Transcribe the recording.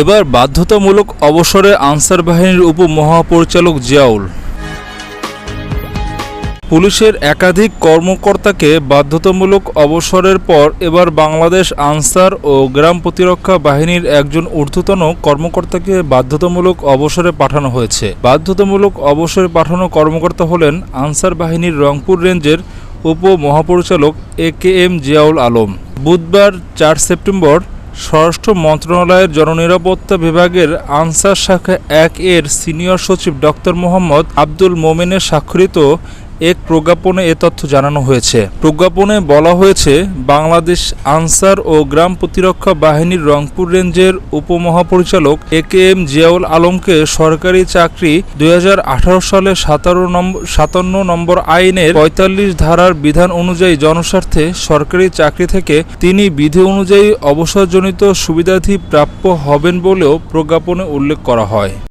এবার বাধ্যতামূলক অবসরে আনসার বাহিনীর উপমহাপরিচালক জিয়াউল। পুলিশের একাধিক কর্মকর্তাকে বাধ্যতামূলক অবসরের পর এবার বাংলাদেশ আনসার ও গ্রাম প্রতিরক্ষা বাহিনীর একজন ঊর্ধ্বতন কর্মকর্তাকে বাধ্যতামূলক অবসরে পাঠানো হয়েছে। বাধ্যতামূলক অবসরে পাঠানো কর্মকর্তা হলেন আনসার বাহিনীর রংপুর রেঞ্জের উপমহাপরিচালক A K M Ziaul Alam. বুধবার চার সেপ্টেম্বর স্বরাষ্ট্র মন্ত্রণালয়ের জননিরাপত্তা বিভাগের আনসার শাখা এক এর সিনিয়র সচিব ডক্টর মোহাম্মদ আব্দুল মোমেনের স্বাক্ষরিত এক প্রজ্ঞাপনে এ তথ্য জানানো হয়েছে। প্রজ্ঞাপনে বলা হয়েছে, বাংলাদেশ আনসার ও গ্রাম প্রতিরক্ষা বাহিনীর রংপুর রেঞ্জের উপমহাপরিচালক এ কে এম জিয়াউল আলমকে সরকারি চাকরি দু হাজার আঠারো সালে সাতারো নম্বর সাতান্ন নম্বর আইনের পঁয়তাল্লিশ ধারার বিধান অনুযায়ী জনস্বার্থে সরকারি চাকরি থেকে তিনি বিধি অনুযায়ী অবসরজনিত সুবিধাধি প্রাপ্য হবেন বলেও প্রজ্ঞাপনে উল্লেখ করা হয়।